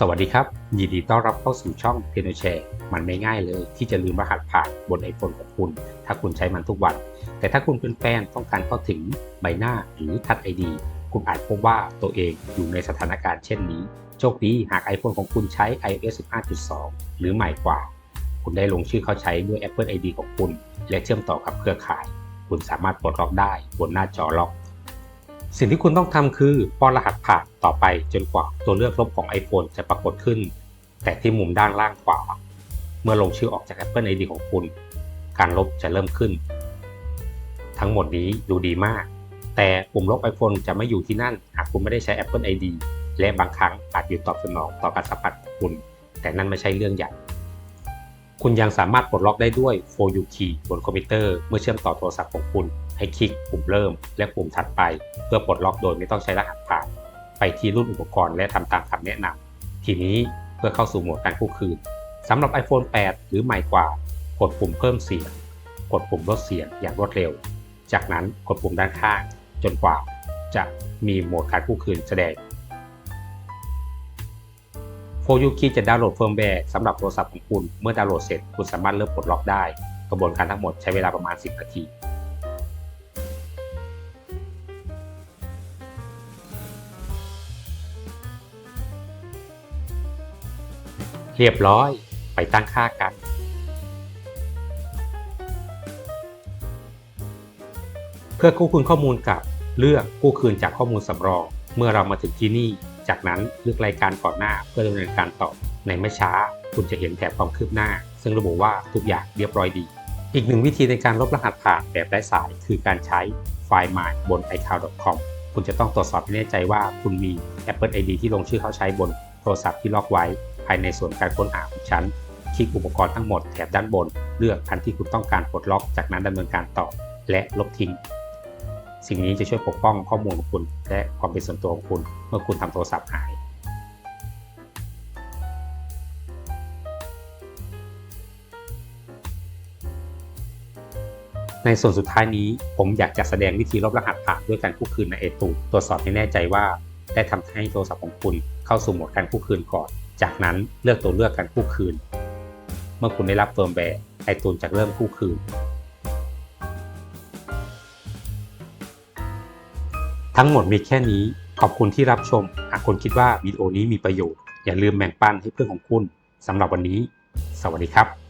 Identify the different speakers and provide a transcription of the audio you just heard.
Speaker 1: สวัสดีครับ ยินดีต้อนรับเข้าสู่ช่องเพียโนแชมันไม่ง่ายเลย ที่จะลืมรหัสผ่านบน iPhone ของคุณ ถ้าคุณใช้มันทุกวัน แต่ถ้าคุณเป็นแฟนต้องการเข้าถึงใบหน้าหรือทัชไอดีคุณอาจพบว่าตัวเองอยู่ในสถานการณ์เช่นนี้ โชคดีหาก iPhone ของคุณใช้ iOS 15.2 หรือใหม่กว่า คุณได้ลงชื่อเข้าใช้ด้วย Apple ID ของคุณ และเชื่อมต่อกับเครือข่าย คุณสามารถปลดล็อกได้บนหน้าจอล็อก สิ่งที่คุณต้องทำคือป้อนรหัสผ่านต่อไปจนกว่าตัวเลือกลบของ iPhone จะปรากฏขึ้น แต่ที่มุมด้านล่างขวา เมื่อลงชื่อออกจาก Apple ID ของคุณ การลบจะเริ่มขึ้น ทั้งหมดนี้ดูดีมาก แต่ปุ่มลบ iPhone จะไม่อยู่ที่นั่น หากคุณไม่ได้ใช้ Apple ID และบางครั้งอาจหยุดตอบสนองต่อการสัมผัสของคุณ แต่นั่นไม่ใช่เรื่องใหญ่ คุณยังสามารถปลดล็อกได้ด้วย For You Key บนคอมพิวเตอร์เมื่อเชื่อมต่อโทรศัพท์ของคุณ ให้คลิกปุ่มเริ่ม และปุ่มถัดไป เพื่อปลดล็อกโดยไม่ต้องใช้รหัสผ่าน ไปที่รุ่นอุปกรณ์และทำตามคำแนะนำทีนี้เพื่อเข้าสู่โหมดการคู่คืนสำหรับ iPhone 8 หรือใหม่กว่า กดปุ่มเพิ่มเสียง กดปุ่มลดเสียงอย่างรวดเร็ว จากนั้นกดปุ่มด้านข้างจนกว่า จะมีโหมดการคู่คืนแสดง โฟยูคีจะดาวน์โหลดเฟิร์มแวร์สำหรับโทรศัพท์ของคุณ เมื่อดาวน์โหลดเสร็จคุณสามารถเริ่มปลดล็อกได้ กระบวนการทั้งหมดใช้เวลาประมาณ 10 นาทีเรียบร้อยไปตั้งค่ากัน เพื่อกู้คืนข้อมูลกับเลือกกู้คืนจากข้อมูลสำรอง เมื่อเรามาถึงที่นี่ จากนั้นเลือกรายการก่อนหน้าเพื่อดำเนินการต่อในไม่ช้า คุณจะเห็นแถบความคืบหน้า ซึ่งระบุว่าทุกอย่างเรียบร้อยดี อีกหนึ่งวิธีในการลบรหัสผ่านแบบไร้สาย คือการใช้ไฟล์ My บน iCloud.com คุณจะต้องตรวจสอบให้แน่ใจว่าคุณมี Apple ID ที่ลงชื่อเข้าใช้บนโทรศัพท์ที่ล็อกไว้ ภายในส่วนการค้นหาของฉันคลิกอุปกรณ์ทั้งหมดแถบด้านบน เลือกอันที่คุณต้องการปลดล็อก จากนั้นดำเนินการต่อ และลบทิ้ง สิ่งนี้จะช่วยปกป้องข้อมูลของคุณ และความเป็นส่วนตัวของคุณ เมื่อคุณทำโทรศัพท์หาย ในส่วนสุดท้ายนี้ผมอยากจะแสดงวิธีลบรหัสผ่านด้วยการคู่คืนในเอตูตรวจสอบให้แน่ใจว่าได้ทำให้โทรศัพท์ของคุณเข้าสู่โหมดการคู่คืนก่อน จากนั้นเลือกตัวเลือกการคู่คืน เมื่อคุณได้รับเฟิร์มแวร์ไอตูนจะเริ่มคู่คืน ทั้งหมดมีแค่นี้ ขอบคุณที่รับชม หากคุณคิดว่าวิดีโอนี้มีประโยชน์ อย่าลืมแบ่งปันให้เพื่อนของคุณสำหรับวันนี้ สวัสดีครับ